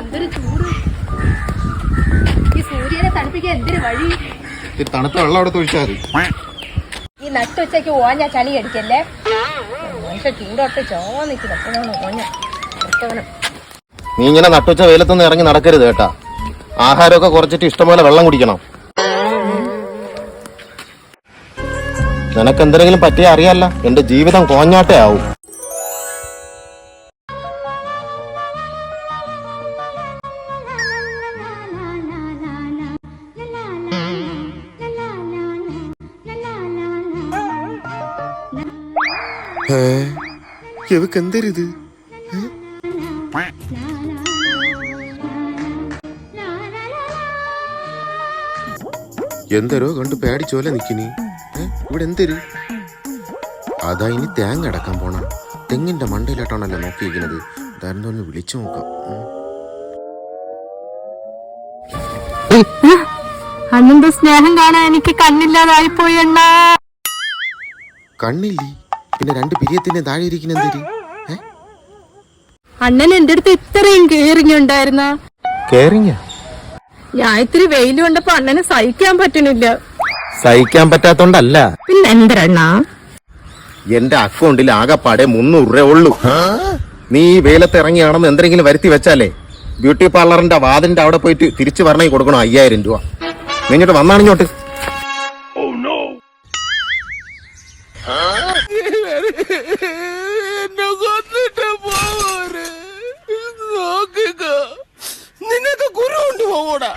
എന്തൊരു ചൂട്. ഈ സൂര്യനെ തണുപ്പിക്കാൻ എന്തൊരു വഴി? ഈ തണുത്ത വെള്ളം അവിടെ ഒഴിച്ചാൽ ഈ നട്ടുച്ചയ്ക്ക് ഓഞ്ഞ ചളി അടിക്കല്ലേ? മനുഷ്യ ചൂടൊട്ട് ചോ നിൽക്കുന്നു. എപ്പോഴാണ് ഓഞ്ഞ. നീ ഇങ്ങനെ നട്ടുച്ച വെയിലത്തൊന്നും ഇറങ്ങി നടക്കരുത് കേട്ടാ. ആഹാരമൊക്കെ കുറച്ചിട്ട് ഇഷ്ടംപോലെ വെള്ളം കുടിക്കണം. നിനക്ക് എന്തെങ്കിലും പറ്റിയ അറിയാല്ല. എന്റെ ജീവിതം കോഞ്ഞാട്ടേ ആവും. ഇവക്ക് എന്തരുത് എന്തരോ കണ്ട് പേടിച്ചോലെ നിക്കിനി? ഇവിടെ എന്തര് അതാ ഇനി തേങ്ങ അടക്കാൻ പോണ. തെങ്ങിന്റെ മണ്ടയിലോട്ടാണല്ലോ നോക്കിയിരിക്കുന്നത്. ഇതായിരുന്നു ഒന്ന് വിളിച്ചു നോക്കാം. അണ്ണന്റെ സ്നേഹം കാണാൻ എനിക്ക് കണ്ണില്ലാതായി പോയി അണ്ണാ. കണ്ണില്ലേ? പിന്നെ രണ്ട് പിരിയത്തിന്റെ താഴെ ഇരിക്കുന്ന എന്തേരി? അണ്ണൻ എന്റെ അടുത്ത് ഇത്രയും കേറിങ് ഉണ്ടായിരുന്ന? ഞാൻ ഇത്തിരി വെയിൽ കൊണ്ടപ്പോ അണ്ണന് സഹിക്കാൻ പറ്റണില്ല. സഹിക്കാൻ പറ്റാത്തോണ്ടല്ല. പിന്നെ എന്തരണ്ണ? എന്റെ അക്കൗണ്ടിൽ ആകെപ്പാടെ മുന്നൂറ് രൂപ ഉള്ളൂ നീ ഈ വെയിലത്ത് ഇറങ്ങിയാണെന്ന് എന്തെങ്കിലും വരുത്തി വെച്ചാലേ ബ്യൂട്ടി പാർലറിന്റെ വാതിന്റെ അവിടെ പോയിട്ട് തിരിച്ചു വരണേ കൊടുക്കണം അയ്യായിരം രൂപ. നീ ഇങ്ങോട്ട് വന്നാണിങ്ങോട്ട് కూడా